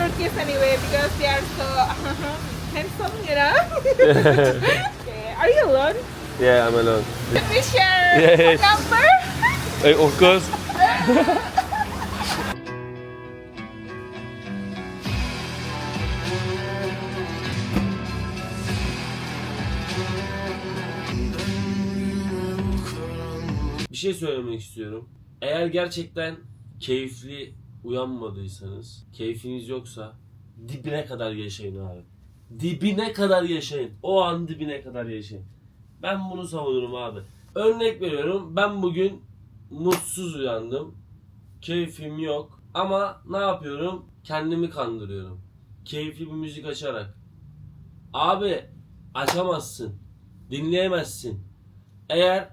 turkeys anyway because they are so handsome, you know. okay. Are you alone? Yeah, I'm alone. Can we share Yes. a number? Hey, of course. Bir şey söylemek istiyorum. Eğer gerçekten keyifli uyanmadıysanız, keyfiniz yoksa dibine kadar yaşayın abi. Dibine kadar yaşayın. O an dibine kadar yaşayın. Ben bunu savunurum abi. Örnek veriyorum. Ben bugün mutsuz uyandım. Keyfim yok. Ama ne yapıyorum? Kendimi kandırıyorum. Keyifli bir müzik açarak. Abi açamazsın. Dinleyemezsin. Eğer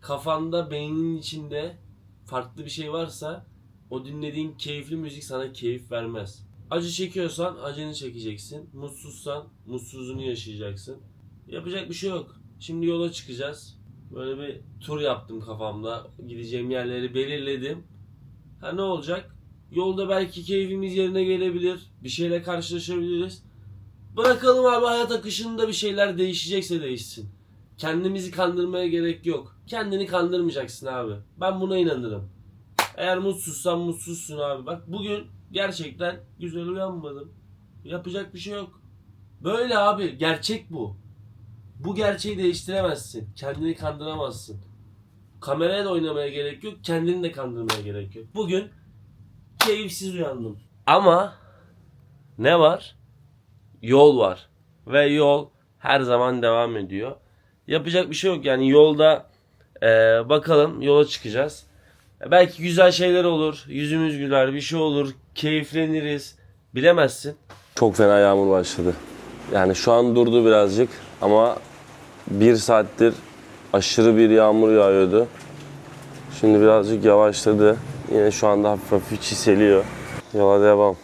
kafanda, beyninin içinde farklı bir şey varsa o dinlediğin keyifli müzik sana keyif vermez. Acı çekiyorsan acını çekeceksin. Mutsuzsan mutsuzluğunu yaşayacaksın. Yapacak bir şey yok. Şimdi yola çıkacağız. Böyle bir tur yaptım kafamda. Gideceğim yerleri belirledim. Ha ne olacak? Yolda belki keyfimiz yerine gelebilir. Bir şeyle karşılaşabiliriz. Bırakalım abi hayat akışında bir şeyler değişecekse değişsin. Kendimizi kandırmaya gerek yok. Kendini kandırmayacaksın abi. Ben buna inanırım. Eğer mutsuzsan mutsuzsun abi. Bak bugün gerçekten güzel uyanmadım. Yapacak bir şey yok. Böyle abi. Gerçek bu. Bu gerçeği değiştiremezsin. Kendini kandıramazsın. Kameraya da oynamaya gerek yok. Kendini de kandırmaya gerek yok. Bugün keyifsiz uyandım. Ama ne var? Yol var. Ve yol her zaman devam ediyor. Yapacak bir şey yok. Yani yolda eee, bakalım yola çıkacağız. E, Belki güzel şeyler olur. Yüzümüz güler, bir şey olur. Keyifleniriz. Bilemezsin. Çok fena yağmur başladı. Yani şu an durdu birazcık ama bir saattir aşırı bir yağmur yağıyordu. Şimdi birazcık yavaşladı. Yine şu anda hafif hafif çiseliyor. Yola devam.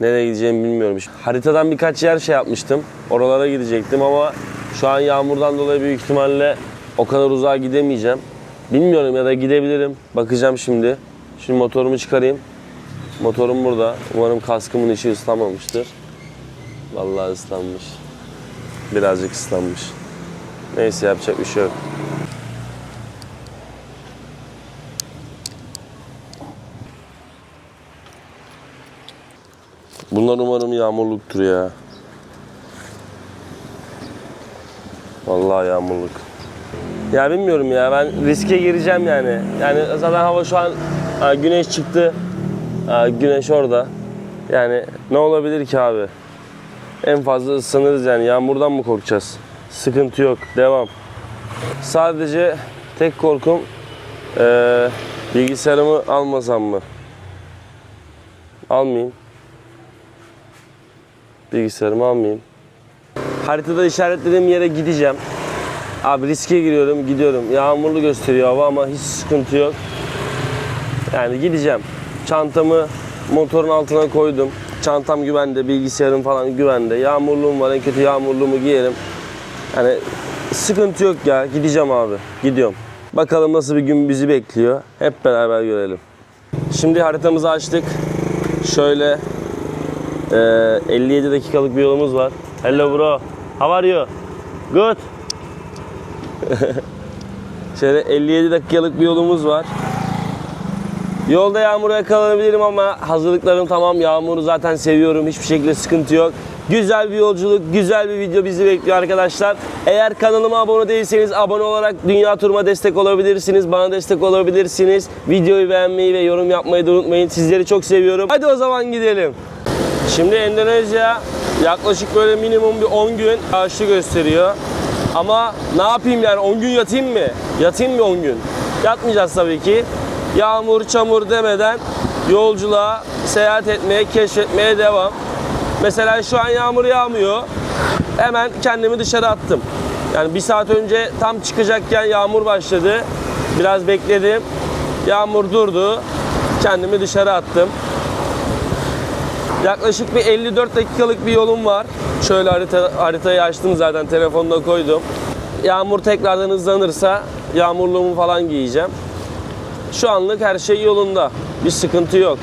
Nereye gideceğimi bilmiyorum. Haritadan birkaç yer şey yapmıştım. Oralara gidecektim ama şu an yağmurdan dolayı büyük ihtimalle o kadar uzağa gidemeyeceğim. Bilmiyorum ya da gidebilirim. Bakacağım şimdi. Şimdi motorumu çıkarayım. Motorum burada. Umarım kaskımın içi ıslanmamıştır. Vallahi ıslanmış. Birazcık ıslanmış. Neyse yapacak bir şey yok. Bunlar umarım yağmurluktur ya. Vallahi yağmurluk. Ya bilmiyorum ya ben riske gireceğim yani. Yani zaten hava şu an güneş çıktı. Güneş orada. Yani ne olabilir ki abi? En fazla ısınırız yani. Yağmurdan mı korkacağız? Sıkıntı yok. Devam. Sadece tek korkum eee, bilgisayarımı almasam mı? Almayayım. Bilgisayarımı almayayım. Haritada işaretlediğim yere gideceğim. Abi riske giriyorum, gidiyorum. Yağmurlu gösteriyor hava ama hiç sıkıntı yok. Yani gideceğim. Çantamı motorun altına koydum. Çantam güvende, bilgisayarım falan güvende. Yağmurluğum var, en kötü yağmurluğumu giyerim. Yani sıkıntı yok ya. Gideceğim abi. Gidiyorum. Bakalım nasıl bir gün bizi bekliyor. Hep beraber görelim. Şimdi haritamızı açtık. Şöyle ee, 57 dakikalık bir yolumuz var. Hello bro. How are you? Good. Şöyle 57 dakikalık bir yolumuz var. Yolda yağmura yakalanabilirim ama hazırlıklarım tamam. Yağmuru zaten seviyorum. Hiçbir şekilde sıkıntı yok. Güzel bir yolculuk, güzel bir video bizi bekliyor arkadaşlar. Eğer kanalıma abone değilseniz abone olarak Dünya Turuma destek olabilirsiniz. Bana destek olabilirsiniz. Videoyu beğenmeyi ve yorum yapmayı da unutmayın. Sizleri çok seviyorum. Hadi o zaman gidelim. Şimdi Endonezya yaklaşık böyle minimum bir 10 gün yağışlı gösteriyor. Ama ne yapayım yani 10 gün yatayım mı? Yatayım mı 10 gün? Yatmayacağız tabii ki. Yağmur, çamur demeden yolculuğa, seyahat etmeye, keşfetmeye devam. Mesela şu an yağmur yağmıyor. Hemen kendimi dışarı attım. Yani bir saat önce tam çıkacakken yağmur başladı. Biraz bekledim. Yağmur durdu. Kendimi dışarı attım. Yaklaşık bir 54 dakikalık bir yolum var. Şöyle harita, haritayı açtım zaten telefonda koydum. Yağmur tekrardan hızlanırsa yağmurluğumu falan giyeceğim. Şu anlık her şey yolunda. Bir sıkıntı yok.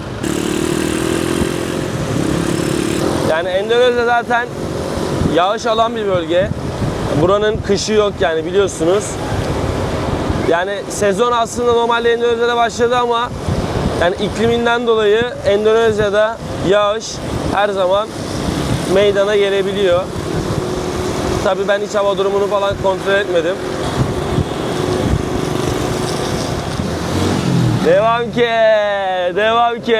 Yani Endonezya zaten yağış alan bir bölge. Buranın kışı yok yani biliyorsunuz. Yani sezon aslında normalde Endonezya'da başladı ama yani ikliminden dolayı Endonezya'da yağış her zaman meydana gelebiliyor. Tabii ben hiç hava durumunu falan kontrol etmedim. Devam ki, devam ki.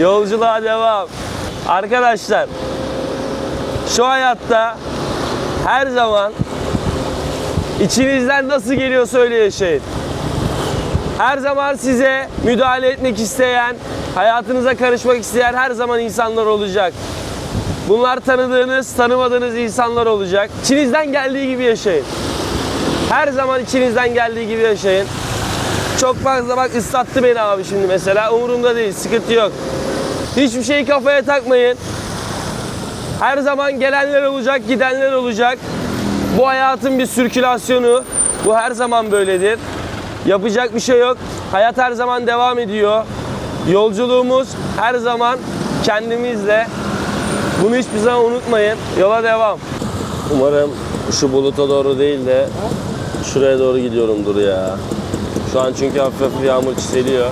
Yolculuğa devam. Arkadaşlar, şu hayatta her zaman içinizden nasıl geliyorsa öyle yaşayın. Her zaman size müdahale etmek isteyen, hayatınıza karışmak isteyen her zaman insanlar olacak. Bunlar tanıdığınız, tanımadığınız insanlar olacak. İçinizden geldiği gibi yaşayın. Her zaman içinizden geldiği gibi yaşayın. Çok fazla bak ıslattı beni abi şimdi mesela. Umurumda değil, sıkıntı yok. Hiçbir şeyi kafaya takmayın. Her zaman gelenler olacak, gidenler olacak. Bu hayatın bir sirkülasyonu. Bu her zaman böyledir. Yapacak bir şey yok. Hayat her zaman devam ediyor. Yolculuğumuz her zaman kendimizle. Bunu hiçbir zaman unutmayın. Yola devam. Umarım şu buluta doğru değil de şuraya doğru gidiyorumdur ya. Şu an çünkü hafif hafif yağmur çiseliyor.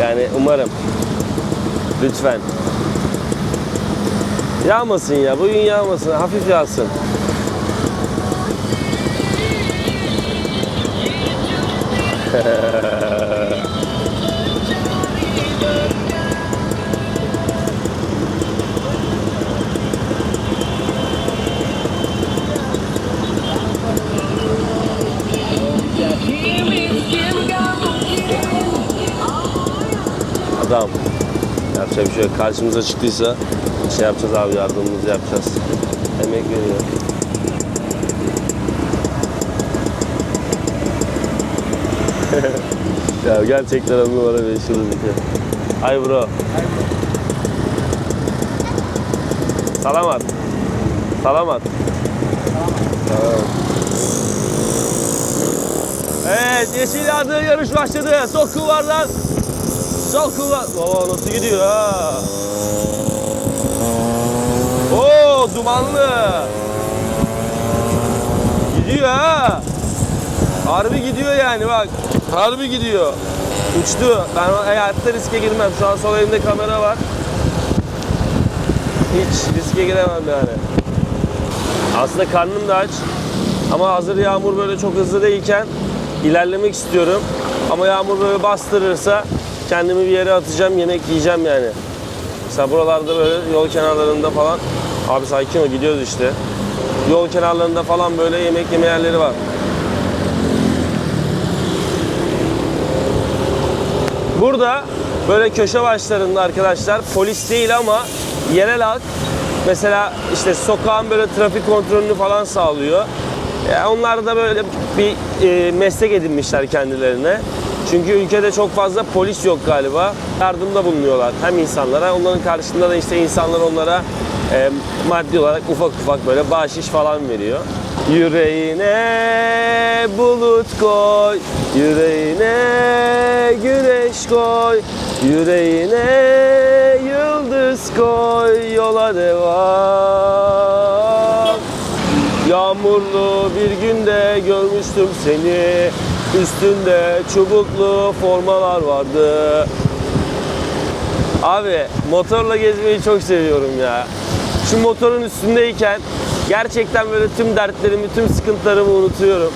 Yani umarım. Lütfen. Yağmasın ya. Bugün yağmasın. Hafif yağsın. Adam. Yapacak bir şey yok. Karşımıza çıktıysa şey yapacağız abi yardımımızı yapacağız. Emek veriyor. Ya gerçekten on numara beş yıldız iki. Hay bro. Salamat. Salamat. Evet, yeşil yandığı yarış başladı. Sok kulvardan. Sok kulvar. Oo nasıl gidiyor ha? Oo dumanlı. Gidiyor ha. Harbi gidiyor yani bak. Harbi gidiyor. Uçtu. Ben hayatta riske girmem. Şu an sol elimde kamera var. Hiç riske giremem yani. Aslında karnım da aç. Ama hazır yağmur böyle çok hızlı değilken ilerlemek istiyorum. Ama yağmur böyle bastırırsa kendimi bir yere atacağım, yemek yiyeceğim yani. Mesela buralarda böyle yol kenarlarında falan abi sakin ol gidiyoruz işte. Yol kenarlarında falan böyle yemek yeme yerleri var. Burada böyle köşe başlarında arkadaşlar polis değil ama yerel halk mesela işte sokağın böyle trafik kontrolünü falan sağlıyor. Ya onlar da böyle bir e, meslek edinmişler kendilerine. Çünkü ülkede çok fazla polis yok galiba. Yardımda bulunuyorlar hem insanlara. Onların karşısında da işte insanlar onlara e, maddi olarak ufak ufak böyle bahşiş falan veriyor. Yüreğine bulut koy, yüreğine güneş koy, yüreğine yıldız koy, yola devam. Yağmurlu bir günde görmüştüm seni Üstünde çubuklu formalar vardı Abi motorla gezmeyi çok seviyorum ya Şu motorun üstündeyken gerçekten böyle tüm dertlerimi, tüm sıkıntılarımı unutuyorum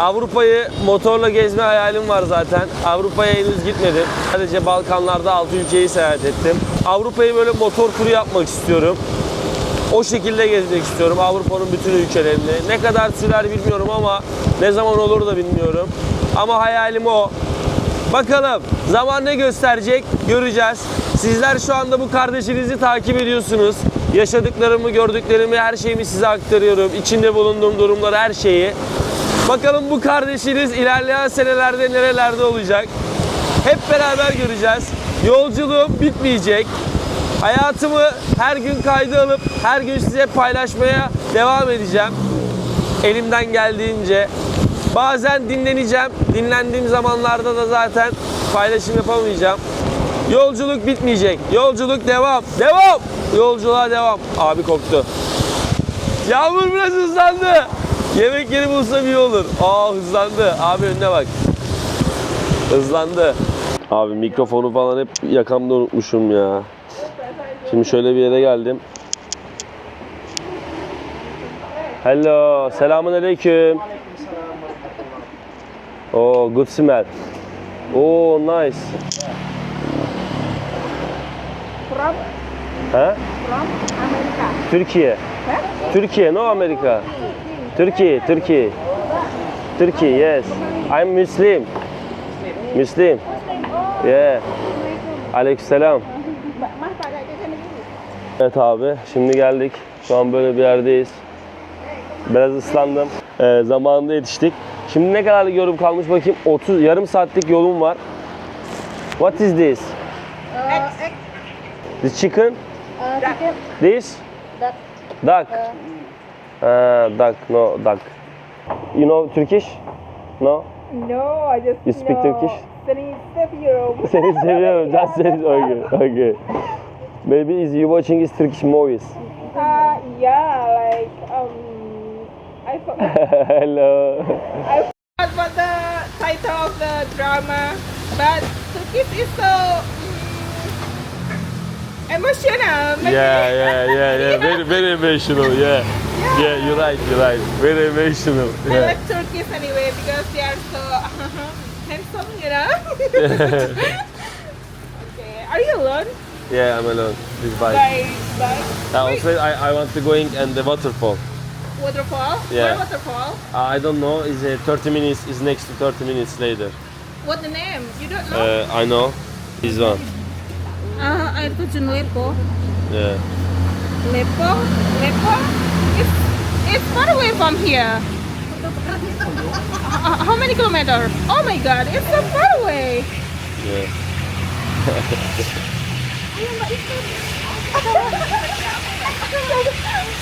Avrupa'yı motorla gezme hayalim var zaten. Avrupa'ya henüz gitmedim. Sadece Balkanlarda 6 ülkeyi seyahat ettim. Avrupa'yı böyle motor turu yapmak istiyorum. O şekilde gezmek istiyorum Avrupa'nın bütün ülkelerini. Ne kadar sürer bilmiyorum ama ne zaman olur da bilmiyorum. Ama hayalim o. Bakalım zaman ne gösterecek göreceğiz. Sizler şu anda bu kardeşinizi takip ediyorsunuz. Yaşadıklarımı, gördüklerimi, her şeyimi size aktarıyorum. İçinde bulunduğum durumları, her şeyi. Bakalım bu kardeşiniz ilerleyen senelerde nerelerde olacak? Hep beraber göreceğiz. Yolculuğum bitmeyecek. Hayatımı her gün kayda alıp her gün size paylaşmaya devam edeceğim. Elimden geldiğince. Bazen dinleneceğim. Dinlendiğim zamanlarda da zaten paylaşım yapamayacağım. Yolculuk bitmeyecek. Yolculuk devam. Devam. Yolculuğa devam. Abi korktu. Yağmur biraz hızlandı. Yemek yeri bulsam iyi olur. Aa hızlandı. Abi önüne bak. Hızlandı. Abi mikrofonu falan hep yakamda unutmuşum ya. Şimdi şöyle bir yere geldim. Hello, selamun aleyküm. Oh, good smell. Oh, nice. From Ha? from America. Türkiye. Türkiye, no Amerika. Türkiye, Türkiye. Türkiye, yes. I'm Muslim. Muslim. Yeah. Aleykümselam. Evet abi, şimdi geldik. Şu an böyle bir yerdeyiz. Biraz ıslandım. Ee, zamanında yetiştik. Şimdi ne kadarlık yorum kalmış bakayım. 30 yarım saatlik yolum var. What is this? Uh, egg. This chicken? Uh, chicken. This? Duck. Duck. Ah, duck, no duck. You know Turkish? No? No, I just You speak know Turkish? Seni seviyorum. Seni seviyorum. Just say it. Okay, okay. Maybe is you watching is Turkish movies. Uh, yeah, like um, I forgot Hello. what the title of the drama, but Turkish is so mm, emotional. maybe. Yeah, yeah, yeah, yeah. Very, very emotional. Yeah. Yeah, you're right. You're right. Very emotional. I like Turkish anyway because they are so handsome, you know. okay, are you alone? Yeah, I'm alone. This bike. By by I also I, I want to going and the waterfall. Waterfall? Yeah. Waterfall? Uh, I don't know. Is uh, 30 minutes? Is next to 30 minutes later. What the name? You don't know? Uh, I know. This one. Uh, air terjun Lepo. Yeah. Lepo? Lepo? It's, it's far away from here. Uh, how many kilometers? Oh my god, it's so far away. Yeah.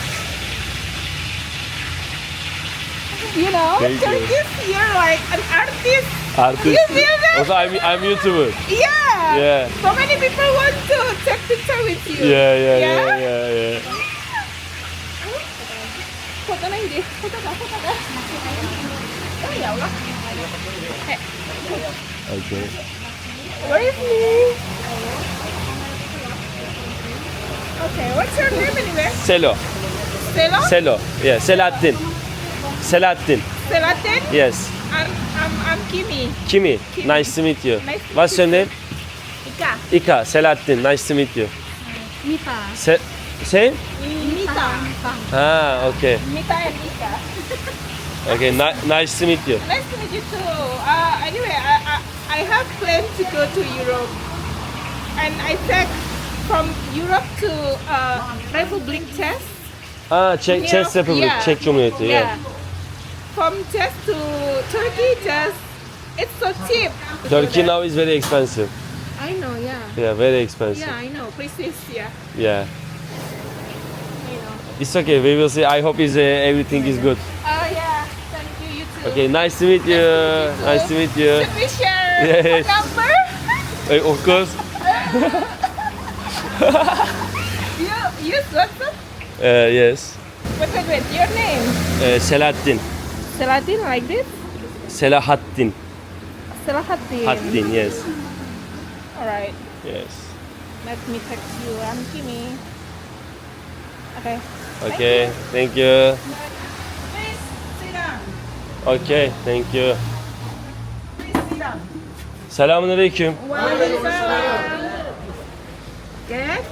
you know, Thank you. Turkish, you're like an artist. Artist. You feel that? Also, I'm I'm YouTuber. Yeah. Yeah. So many people want to take picture with you. Yeah, yeah, yeah, yeah, yeah. Foto này đi, foto cả, foto cả. Có dậu lắm. Okay. Where is me? Okay, what's your name anyway? Selo. Stella? Selo. Yeah. Selahattin. Selahattin. Selatin? Yes. I'm, I'm, I'm Kimi. Kimi. Kimi. Nice to meet you. Nice to What's your name? Ika. Ika. Selahattin. Nice to meet you. Mita. Se same? Mita. Ah, okay. Mita and Ika. Okay. Ni- nice to meet you. Nice to meet you too. Uh, anyway, I, I, I have planned to go to Europe. And I take from Europe to uh, Republic Czech. Ah, Czech, Czech Republic. yeah. Czech Cumhuriyeti. Yeah. From Czech to Turkey, just it's so cheap. Turkey now is very expensive. I know, yeah. Yeah, very expensive. Yeah, I know. Places, yeah. Yeah. You know. It's okay. We will see. I hope is uh, everything is good. Oh yeah. Thank you. You too. Okay. Nice to meet you. Nice to meet you. Should we share Yes. phone number? Uh, of course. you use WhatsApp? Uh, yes. Wait, wait, wait. Your name? Uh, Selahattin. Selatin like this? Selahattin. Selahattin. Hattin. Yes. Alright. Yes. Let me text you. I'm Kimi. Okay. Okay. Thank you. Please sit down. Okay. Thank you. Please sit down. Selamun aleyküm. Yes?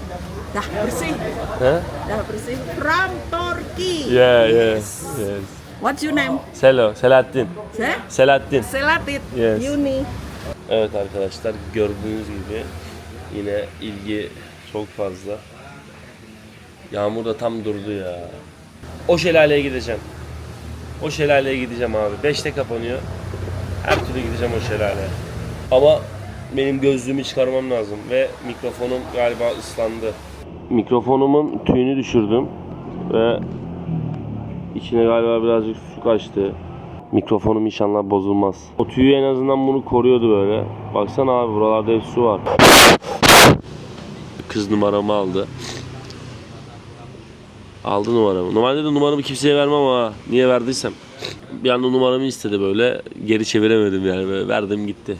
Dah bersih, Huh? dah bersih. From Turkey. Yeah. Yeah. Yes. What's your name? Selo. Selahattin. Sir? Selahattin. Selatit. Yes. Uni. Evet arkadaşlar gördüğünüz gibi yine ilgi çok fazla. Yağmur da tam durdu ya. O şelaleye gideceğim. O şelaleye gideceğim abi. 5'te kapanıyor. Her türlü gideceğim o şelaleye. Ama benim gözlüğümü çıkarmam lazım ve mikrofonum galiba ıslandı. Mikrofonumun tüyünü düşürdüm ve içine galiba birazcık su kaçtı. Mikrofonum inşallah bozulmaz. O tüyü en azından bunu koruyordu böyle. Baksana abi buralarda hep su var. Kız numaramı aldı. Aldı numaramı. Normalde de numaramı kimseye vermem ama niye verdiysem. Bir anda numaramı istedi böyle. Geri çeviremedim yani. Böyle verdim gitti.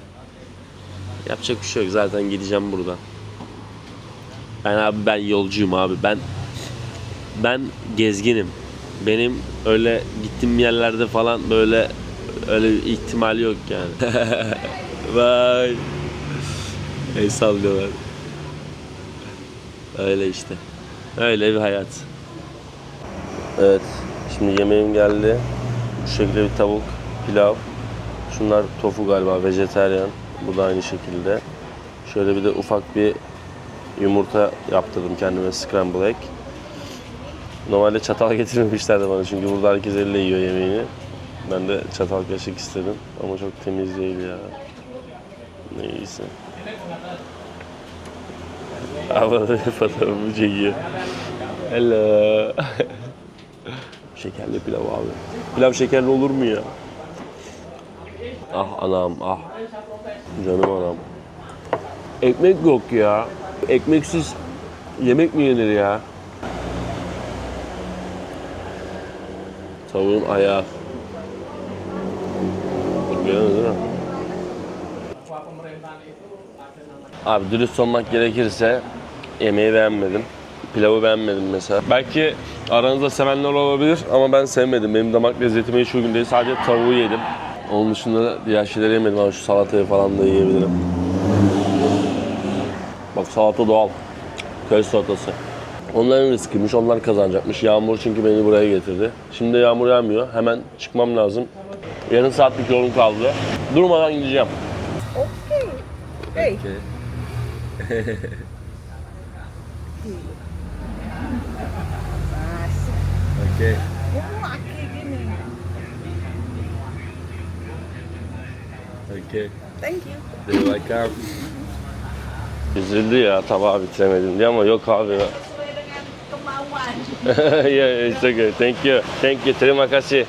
Yapacak bir şey yok. Zaten gideceğim buradan. Ben abi ben yolcuyum abi. Ben ben gezginim. Benim öyle gittiğim yerlerde falan böyle öyle bir ihtimal yok yani. Vay. El sallıyorlar. Öyle işte. Öyle bir hayat. Evet. Şimdi yemeğim geldi. Bu şekilde bir tavuk, pilav. Şunlar tofu galiba, vejeteryan. Bu da aynı şekilde. Şöyle bir de ufak bir yumurta yaptırdım kendime scramble egg. Normalde çatal getirmemişlerdi bana çünkü burada herkes elle yiyor yemeğini. Ben de çatal kaşık istedim ama çok temiz değil ya. Neyse. Havada bir fotoğrafımı çekiyor. Hello. Şekerli pilav abi. Pilav şekerli olur mu ya? Ah anam ah. Canım anam. Ekmek yok ya. Ekmeksiz yemek mi yenir ya? Tavuğun ayağı. Görüyorsunuz değil mi? Abi dürüst olmak gerekirse yemeği beğenmedim. Pilavı beğenmedim mesela. Belki aranızda sevenler olabilir ama ben sevmedim. Benim damak lezzetime hiç uygun değil. Sadece tavuğu yedim. Onun dışında da diğer şeyleri yemedim ama şu salatayı falan da yiyebilirim. Bak salata doğal. Köy salatası. Onların riskiymiş, onlar kazanacakmış. Yağmur çünkü beni buraya getirdi. Şimdi yağmur yağmıyor. Hemen çıkmam lazım. Yarım saatlik yolum kaldı. Durmadan gideceğim. Okay. Hey. Okay. Gini. Okay. Thank you. You're welcome. Üzüldü ya tabağı bitiremedim diye ama yok abi. Dengan kemauan. yeah, it's okay. Thank you. Thank you. Terima kasih.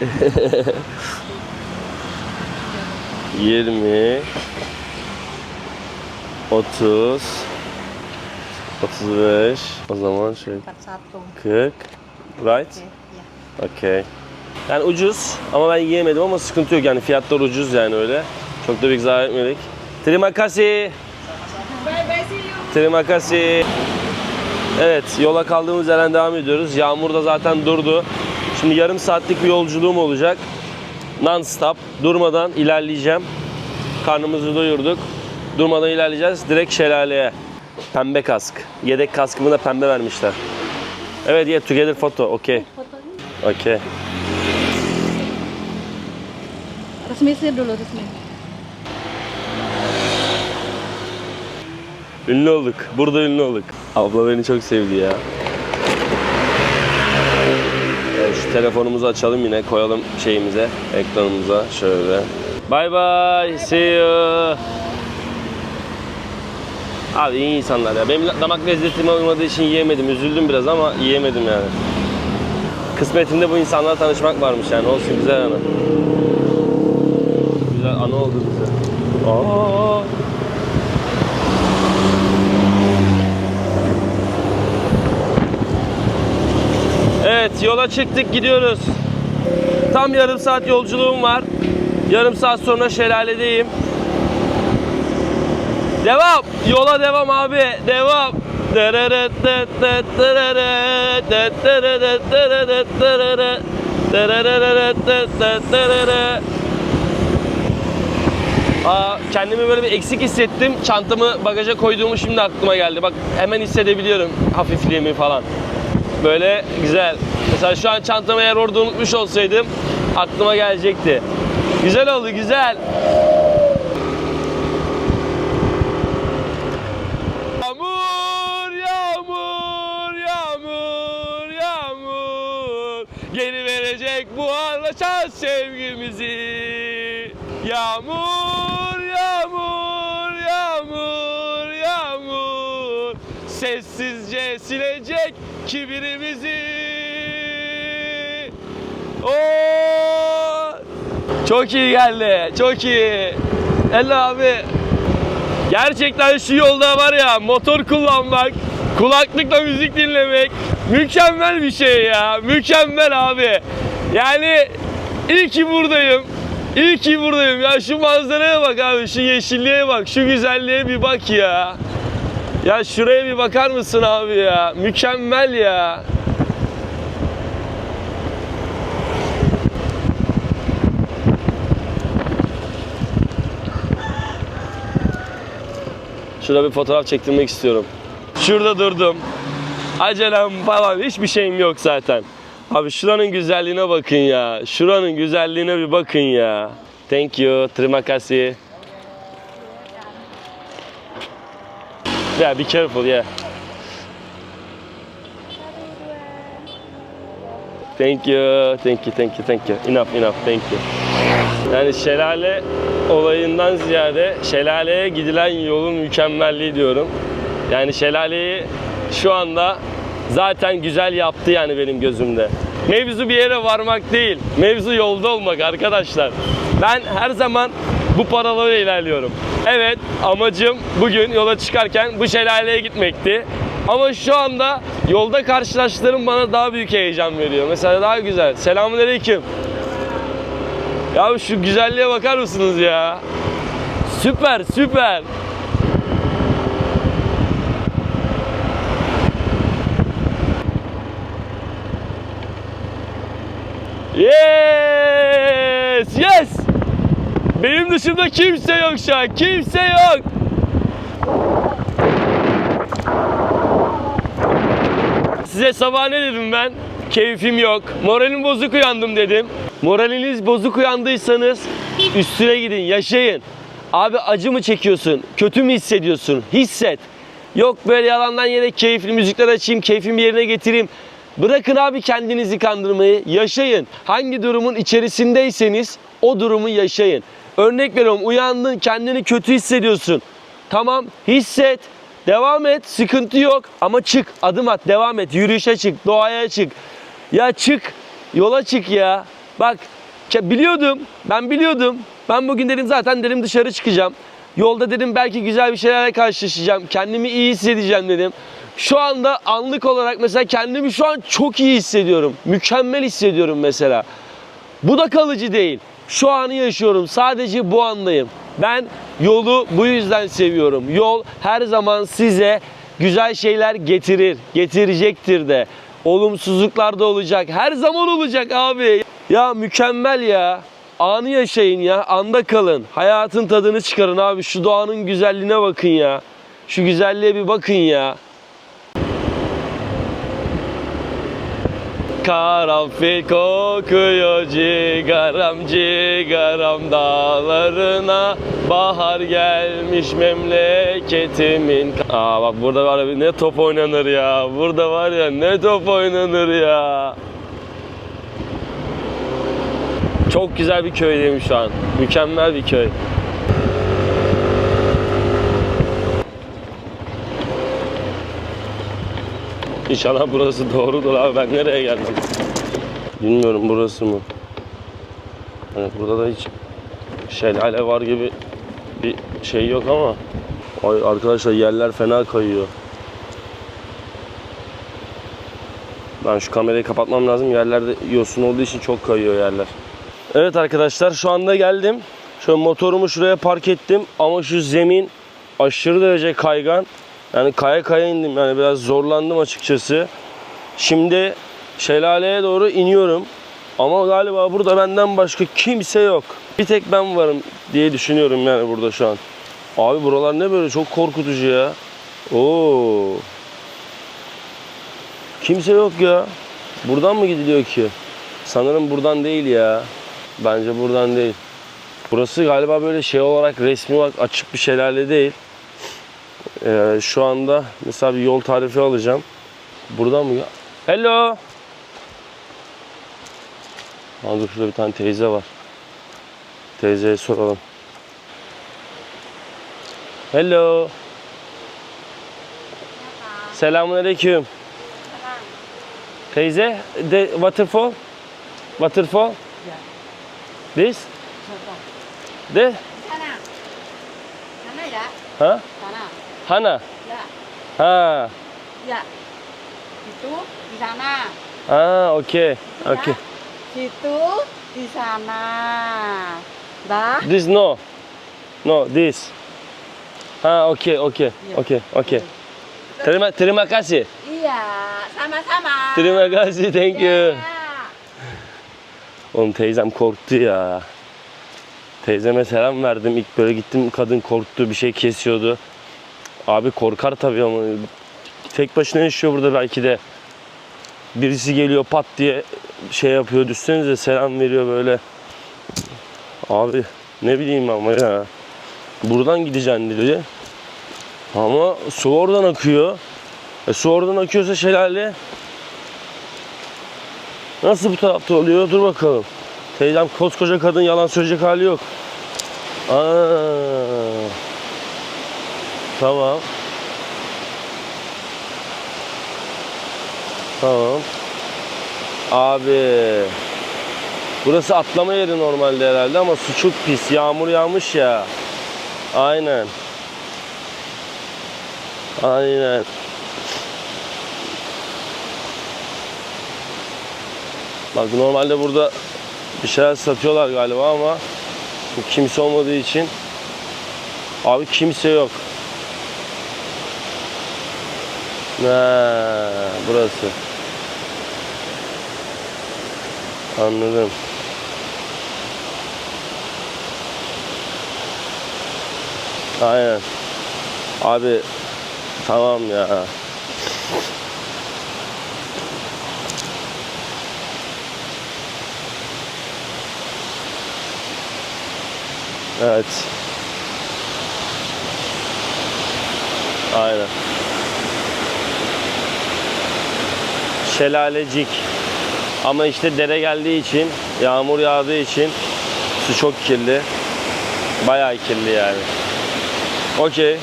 Yirmi, otuz, otuz beş. O zaman şey 41. 40. Right? Okay. Yani ucuz ama ben yiyemedim ama sıkıntı yok yani fiyatlar ucuz yani öyle. Çok da büyük zarar etmedik. Terima kasih. Evet yola kaldığımız yerden devam ediyoruz. Yağmur da zaten durdu. Şimdi yarım saatlik bir yolculuğum olacak. Non stop. Durmadan ilerleyeceğim. Karnımızı doyurduk. Durmadan ilerleyeceğiz. Direkt şelaleye. Pembe kask. Yedek kaskımı da pembe vermişler. Evet yeah together photo. Okay. Okay. Resmi dulu resmi. Ünlü olduk. Burada ünlü olduk. Abla beni çok sevdi ya. Evet, şu telefonumuzu açalım yine koyalım şeyimize, ekranımıza şöyle. Bye bye, see you. Abi iyi insanlar ya. Benim damak lezzetime uymadığı için yiyemedim. Üzüldüm biraz ama yiyemedim yani. Kısmetinde bu insanlarla tanışmak varmış yani. Olsun güzel anı. Güzel anı oldu bize. Aa. Evet yola çıktık gidiyoruz. Tam yarım saat yolculuğum var. Yarım saat sonra şelaledeyim. Devam. Yola devam abi. Devam. Aa, kendimi böyle bir eksik hissettim. Çantamı bagaja koyduğumu şimdi aklıma geldi. Bak hemen hissedebiliyorum hafifliğimi falan. Böyle güzel. Mesela şu an çantamı eğer orada unutmuş olsaydım aklıma gelecekti. Güzel oldu güzel. Yağmur, yağmur, yağmur, yağmur Geri verecek anlaşan sevgimizi Yağmur, yağmur, yağmur, yağmur sessizce silecek kibirimizi. Oo! Çok iyi geldi. Çok iyi. Hello abi. Gerçekten şu yolda var ya motor kullanmak, kulaklıkla müzik dinlemek mükemmel bir şey ya. Mükemmel abi. Yani iyi ki buradayım. İyi ki buradayım ya. Şu manzaraya bak abi. Şu yeşilliğe bak. Şu güzelliğe bir bak ya. Ya şuraya bir bakar mısın abi ya? Mükemmel ya. Şurada bir fotoğraf çektirmek istiyorum. Şurada durdum. Acelem falan hiçbir şeyim yok zaten. Abi şuranın güzelliğine bakın ya. Şuranın güzelliğine bir bakın ya. Thank you. Terima kasih. Yeah, be careful, yeah. Thank you, thank you, thank you, thank you. Enough, enough, thank you. Yani şelale olayından ziyade şelaleye gidilen yolun mükemmelliği diyorum. Yani şelaleyi şu anda zaten güzel yaptı yani benim gözümde. Mevzu bir yere varmak değil, mevzu yolda olmak arkadaşlar. Ben her zaman bu paralara ilerliyorum. Evet amacım bugün yola çıkarken bu şelaleye gitmekti. Ama şu anda yolda karşılaştığım bana daha büyük heyecan veriyor. Mesela daha güzel. Selamünaleyküm. Ya şu güzelliğe bakar mısınız ya? Süper, süper. Yes! Yes! Benim dışımda kimse yok şu an. Kimse yok. Size sabah ne dedim ben? Keyfim yok. Moralim bozuk uyandım dedim. Moraliniz bozuk uyandıysanız üstüne gidin, yaşayın. Abi acı mı çekiyorsun? Kötü mü hissediyorsun? Hisset. Yok böyle yalandan yere keyifli müzikler açayım, keyfimi yerine getireyim. Bırakın abi kendinizi kandırmayı, yaşayın. Hangi durumun içerisindeyseniz o durumu yaşayın. Örnek veriyorum uyandın kendini kötü hissediyorsun. Tamam hisset, devam et, sıkıntı yok ama çık, adım at, devam et, yürüyüşe çık, doğaya çık. Ya çık, yola çık ya. Bak biliyordum, ben biliyordum. Ben bugün dedim zaten dedim dışarı çıkacağım. Yolda dedim belki güzel bir şeylerle karşılaşacağım. Kendimi iyi hissedeceğim dedim. Şu anda anlık olarak mesela kendimi şu an çok iyi hissediyorum. Mükemmel hissediyorum mesela. Bu da kalıcı değil. Şu anı yaşıyorum. Sadece bu andayım. Ben yolu bu yüzden seviyorum. Yol her zaman size güzel şeyler getirir. Getirecektir de. Olumsuzluklar da olacak. Her zaman olacak abi. Ya mükemmel ya. Anı yaşayın ya. Anda kalın. Hayatın tadını çıkarın abi. Şu doğanın güzelliğine bakın ya. Şu güzelliğe bir bakın ya. Karanfil kokuyor cigaram cigaram dağlarına. Bahar gelmiş memleketimin Aa bak burada var ya ne top oynanır ya. Burada var ya ne top oynanır ya. Çok güzel bir köydeyim şu an. Mükemmel bir köy İnşallah burası doğrudur abi ben nereye geldim? Bilmiyorum burası mı? Hani burada da hiç şelale var gibi bir şey yok ama Ay arkadaşlar yerler fena kayıyor. Ben şu kamerayı kapatmam lazım. Yerlerde yosun olduğu için çok kayıyor yerler. Evet arkadaşlar şu anda geldim. Şu motorumu şuraya park ettim ama şu zemin aşırı derece kaygan. Yani kaya kaya indim yani biraz zorlandım açıkçası. Şimdi şelaleye doğru iniyorum. Ama galiba burada benden başka kimse yok. Bir tek ben varım diye düşünüyorum yani burada şu an. Abi buralar ne böyle çok korkutucu ya. Oo. Kimse yok ya. Buradan mı gidiliyor ki? Sanırım buradan değil ya. Bence buradan değil. Burası galiba böyle şey olarak resmi olarak açık bir şelale değil. Ee, şu anda mesela bir yol tarifi alacağım. Buradan mı? Hello. Aa, dur şurada bir tane teyze var. Teyzeye soralım. Hello. Selamun aleyküm. Teyze, the waterfall? Waterfall? This? This? Sana. Sana ya? Ha? Hana? Ya. Ha. Ya. Itu di sana. Ha, okey. Okey. Situ di sana. Dah. This no. No, this. Ha, okey, okey. Okey, okey. Terima, terima kasih. Iya, sama-sama. Terima kasih, thank you. Ya. Oğlum teyzem korktu ya. Teyzeme selam verdim. İlk böyle gittim kadın korktu bir şey kesiyordu. Abi korkar tabii ama tek başına yaşıyor burada belki de. Birisi geliyor pat diye şey yapıyor. Düşsenize selam veriyor böyle. Abi ne bileyim ama ya. Buradan gideceksin dedi. Ama su oradan akıyor. E, su oradan akıyorsa şelale Nasıl bu tarafta oluyor? Dur bakalım. Teyzem koskoca kadın yalan söyleyecek hali yok. Aa. Tamam. Tamam. Abi. Burası atlama yeri normalde herhalde ama su çok pis. Yağmur yağmış ya. Aynen. Aynen. Bak normalde burada bir şeyler satıyorlar galiba ama kimse olmadığı için abi kimse yok. Ha, burası. Anladım. Aynen. Abi tamam ya. Evet. Aynen. Şelalecik. Ama işte dere geldiği için, yağmur yağdığı için su çok kirli. Bayağı kirli yani. Okey.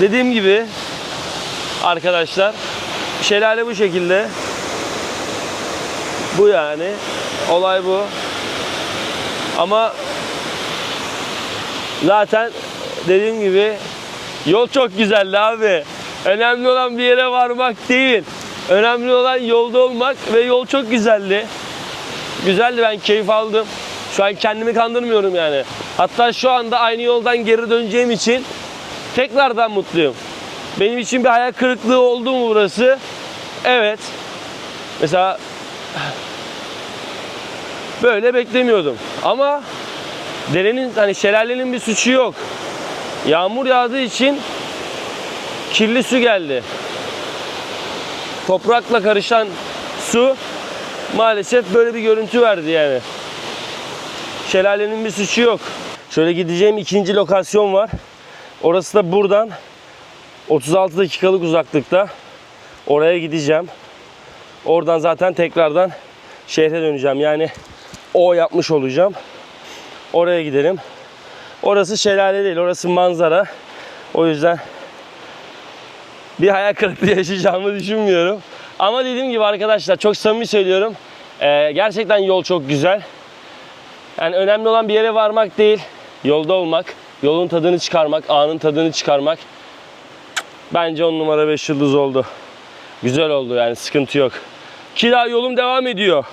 Dediğim gibi arkadaşlar şelale bu şekilde. Bu yani. Olay bu. Ama zaten dediğim gibi yol çok güzeldi abi. Önemli olan bir yere varmak değil. Önemli olan yolda olmak ve yol çok güzeldi. Güzeldi ben keyif aldım. Şu an kendimi kandırmıyorum yani. Hatta şu anda aynı yoldan geri döneceğim için tekrardan mutluyum. Benim için bir hayal kırıklığı oldu mu burası? Evet. Mesela böyle beklemiyordum. Ama derenin hani şelalenin bir suçu yok. Yağmur yağdığı için kirli su geldi. Toprakla karışan su maalesef böyle bir görüntü verdi yani. Şelalenin bir suçu yok. Şöyle gideceğim ikinci lokasyon var. Orası da buradan 36 dakikalık uzaklıkta. Oraya gideceğim. Oradan zaten tekrardan şehre döneceğim. Yani o yapmış olacağım. Oraya gidelim. Orası şelale değil, orası manzara. O yüzden bir hayal kırıklığı yaşayacağımı düşünmüyorum. Ama dediğim gibi arkadaşlar çok samimi söylüyorum. Ee, gerçekten yol çok güzel. Yani önemli olan bir yere varmak değil, yolda olmak, yolun tadını çıkarmak, anın tadını çıkarmak. Bence on numara 5 yıldız oldu. Güzel oldu yani sıkıntı yok. Ki daha yolum devam ediyor.